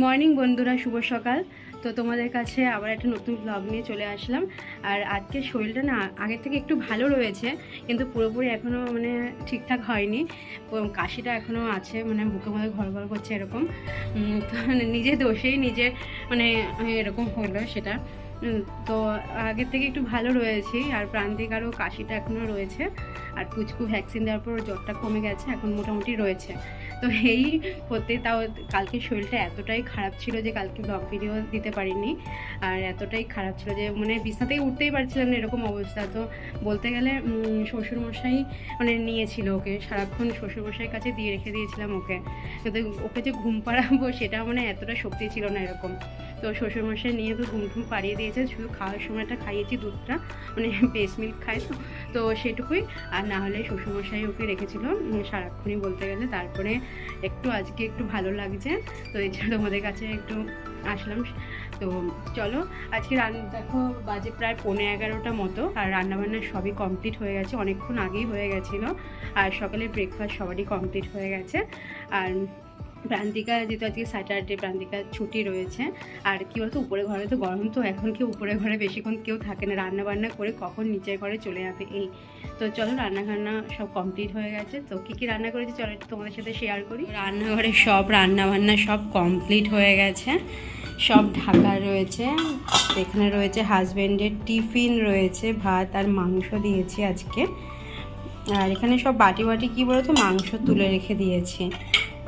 Morning বন্ধুরা, শুভ সকাল। তো তোমাদের কাছে আবার একটা নতুন ব্লগ নিয়ে চলে আসলাম। আর আজকে শরীরটা না আগের থেকে একটু ভালো রয়েছে, কিন্তু পুরোপুরি এখনও মানে ঠিকঠাক হয়নি। কাশিটা এখনও আছে মানে বুকের মধ্যে ঘর ঘর করছে এরকম। তো তো নিজে দোষেই নিজে মানে এরকম হলো সেটা। তো আগের থেকে একটু ভালো রয়েছি, আর প্রান্তিক আরও কাশিটা এখনও রয়েছে, আর পুচকু ভ্যাকসিন দেওয়ার পর জ্বরটা কমে গেছে, এখন মোটামুটি রয়েছে। তো এই করতে তাও কালকে শরীরটা এতটাই খারাপ ছিল যে কালকে ব্লগ ভিডিও দিতে পারিনি, আর এতটাই খারাপ ছিল যে মানে বিছনা থেকে উঠতেই পারছিলাম না এরকম অবস্থা। তো বলতে গেলে শ্বশুরমশাই মানে নিয়েছিল ওকে, সারাক্ষণ শ্বশুরমশাইয়ের কাছে দিয়ে রেখে দিয়েছিলাম ওকে। কিন্তু ওকে যে ঘুম পাড়াবো সেটা মানে এতটা শক্তি ছিল না এরকম। তো শ্বশুরমশাই নিয়ে তো ঘুম ঘুম পাড়িয়ে দিয়েছে শুধু খাওয়ার সময়টা খাইয়েছি দুধটা মানে বেস মিল্ক খায় তো তো সেটুকুই আর না হলে শ্বশুরমশাই ওকে রেখেছিল সারাক্ষণই বলতে গেলে। তারপরে একটু আজকে একটু ভালো লাগছে, তো এছাড়া তোমাদের কাছে একটু আসলাম। তো চলো, আজকে রান, দেখো বাজে প্রায় পৌনে এগারোটা মতো, আর রান্নাবান্না সবই কমপ্লিট হয়ে গেছে, অনেকক্ষণ আগেই হয়ে গেছিল। আর সকালে ব্রেকফাস্ট সবারই কমপ্লিট হয়ে গেছে। আর প্রান্তিকা যেহেতু আজকে স্যাটারডে প্রান্তিকার ছুটি রয়েছে। আর কি বলতো, উপরে ঘরে তো গরম তো, এখন কেউ উপরে ঘরে বেশিক্ষণ কেউ থাকে না? রান্না বান্না করে কখন নিচের ঘরে চলে যাবে এই। তো চলো রান্না বান্না সব কমপ্লিট হয়ে গেছে। তো কী কী রান্না করেছি চলো একটু তোমাদের সাথে শেয়ার করি। রান্নাঘরে সব রান্না বান্না সব কমপ্লিট হয়ে গেছে। সব ঢাকা রয়েছে। এখানে রয়েছে হাজব্যান্ডের টিফিন রয়েছে, ভাত আর মাংস দিয়েছি আজকে। আর এখানে সব বাটি বাটি কী বলতো, মাংস তুলে রেখে দিয়েছি।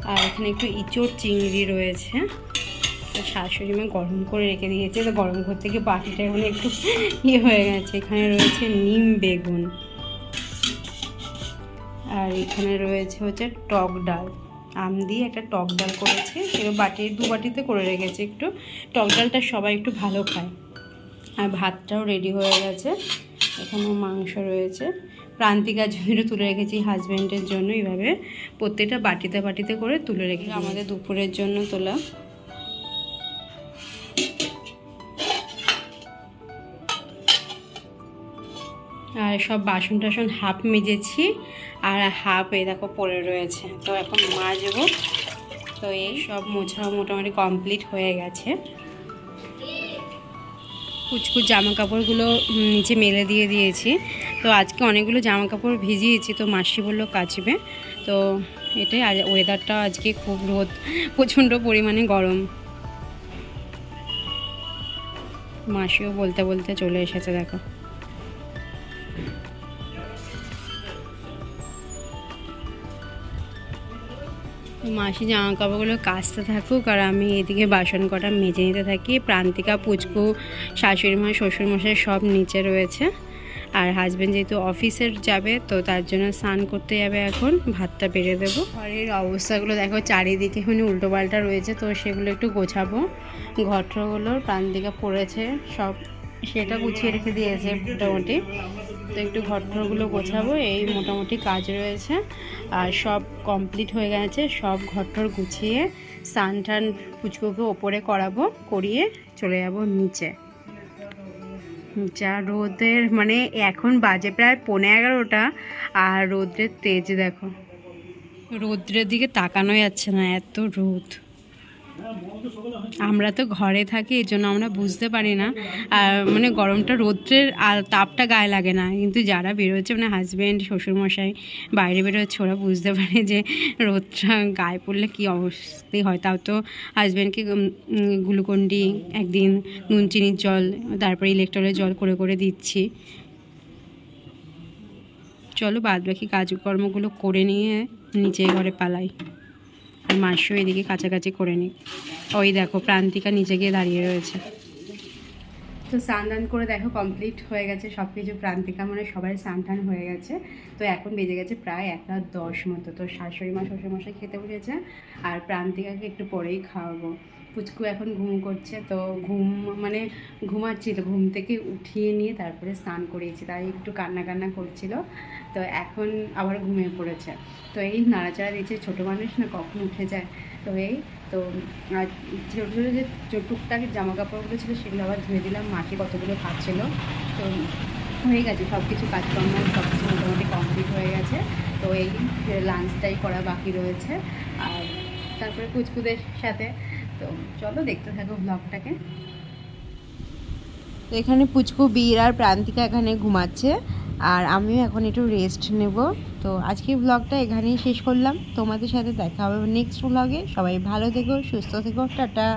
আর এখানে একটু ইঁচড় চিংড়ি রয়েছে। শাশুড়ি মা গরম করে রেখে দিয়েছে। তো গরম করতে গিয়ে বাটিটা এখানে একটু ইয়ে হয়ে গেছে। এখানে রয়েছে নিম বেগুন। আর এখানে রয়েছে হচ্ছে টক ডাল। আম দিয়ে একটা টক ডাল করেছে। সেটা বাটি, দু বাটিতে করে রেখেছে একটু। টক ডালটা সবাই একটু ভালো খায়। আর ভাতটাও রেডি হয়ে গেছে। এখানেও মাংস রয়েছে। প্রান্তিকার জন্য তুলে রেখেছি হাজব্যান্ডের জন্য এইভাবে। প্রত্যেকটা বাটিতে বাটিতে করে তুলে রেখেছি। আমাদের দুপুরের জন্য তোলা। আর সব বাসন টাসন হাফ মেজেছি। আর হাফ এই দেখো পড়ে রয়েছে। তো এখন মাজবো। তো এই সব মোছা মোটামুটি কমপ্লিট হয়ে গেছে। কুচকুচ জামা কাপড়গুলো নিচে মেলে দিয়ে দিয়েছি। তো আজকে অনেকগুলো জামা কাপড় ভিজিয়েছি, তো মাসি বলল কাচবে। তো এটাই আজ ওয়েদারটা আজকে খুব রোদ, প্রচণ্ড পরিমাণে গরম। মাসিও বলতে বলতে চলে এসেছে, দেখো। মাসি জামা কাপড়গুলো কাচতে থাকুক, আর আমি এদিকে বাসন কটা মেজে নিতে থাকি। প্রান্তিকা, পুচকু শাশুড়ি মা শ্বশুরমশাই সব নিচে রয়েছে। আর হাজব্যান্ড যেহেতু অফিসের যাবে, তো তার জন্য স্নান করতে যাবে এখন। ভাতটা বেড়ে দেবো। ঘরের অবস্থাগুলো দেখো, চারিদিকে মানে উল্টো পাল্টা রয়েছে, তো সেগুলো একটু গোছাবো। ঘরগুলো প্রান্তিকা পড়েছে, সব সেটা গুছিয়ে রেখে দিয়েছে মোটামুটি। তো একটু ঘরটরগুলো গোছাবো, এই মোটামুটি কাজ রয়েছে। আর সব কমপ্লিট হয়ে গেছে, সব ঘরটর গুছিয়ে স্নান টান পুচকুকে ওপরে করাবো, করিয়ে চলে যাব নিচে। যা রোদের মানে এখন বাজে প্রায় পনে এগারোটা, আর রোদ্রের তেজ দেখো। রোদ্রের দিকে তাকানো যাচ্ছে না, এত রোদ। আমরা তো ঘরে থাকি, এই জন্য আমরা বুঝতে পারি না। আর মানে গরমটা রৌদ্রের আর তাপটা গায়ে লাগে না। কিন্তু যারা বেরোচ্ছে মানে হাজব্যান্ড শ্বশুরমশাই, বাইরে বেরোচ্ছে, ওরা বুঝতে পারে যে রোদটা গায়ে পড়লে কী অবস্থি হয়। তাও তো হাজব্যান্ডকে গ্লুকন্ডি একদিন নুন চিনির জল, তারপরে ইলেকট্রলের জল করে করে দিচ্ছি। চলো বাদ বাকি কাজকর্মগুলো করে নিয়ে নিচে ঘরে পালাই। মাসিও এদিকে কাছাকাছি করে নিই ওই দেখো, প্রান্তিকা নিচে গিয়ে দাঁড়িয়ে রয়েছে। তো স্নান টান করে দেখো কমপ্লিট হয়ে গেছে সব কিছু প্রান্তিকা মানে সবাই স্নান টান হয়ে গেছে। তো এখন বেজে গেছে প্রায় একটা দশ মতো। তো শাশুড়ি মা, শ্বশুরমশাই খেতে বসেছে। আর প্রান্তিকাকে একটু পরেই খাওয়াবো। পুচকু এখন ঘুম করছে, তো ঘুম মানে ঘুমাচ্ছি তো ঘুম থেকে উঠিয়ে নিয়ে তারপরে স্নান করিয়েছি, তাই একটু কান্না কান্না করছিল, তো এখন আবার ঘুমিয়ে পড়েছে। তো এই নাড়াচাড়া দিচ্ছে ছোটো মানুষ না, কখন উঠে যায়, তো এই, তো আর ছোটো ছোটো যে টুকটাক জামা কাপড়গুলো ছিল সেগুলো আবার ধুয়ে দিলাম মাটি কতগুলো কাজ ছিল তো হয়ে গেছে সব কিছু কাজকর্ম সব কিছু মোটামুটি কমপ্লিট হয়ে গেছে, তো এই লাঞ্চটাই করা বাকি রয়েছে, আর তারপরে কুচকুদের সাথে তো চলো দেখতে থাকো ব্লগটাকে তো এখানে পুচকু বীর আর প্রান্তিকা এখানে ঘুমাচ্ছে, আর আমিও এখন একটু রেস্ট নেব। তো আজকের ব্লগটা এখানেই শেষ করলাম। তোমাদের সাথে দেখা হবে নেক্সট ব্লগে সবাই ভালো থেকো, সুস্থ থেকো, টাটা।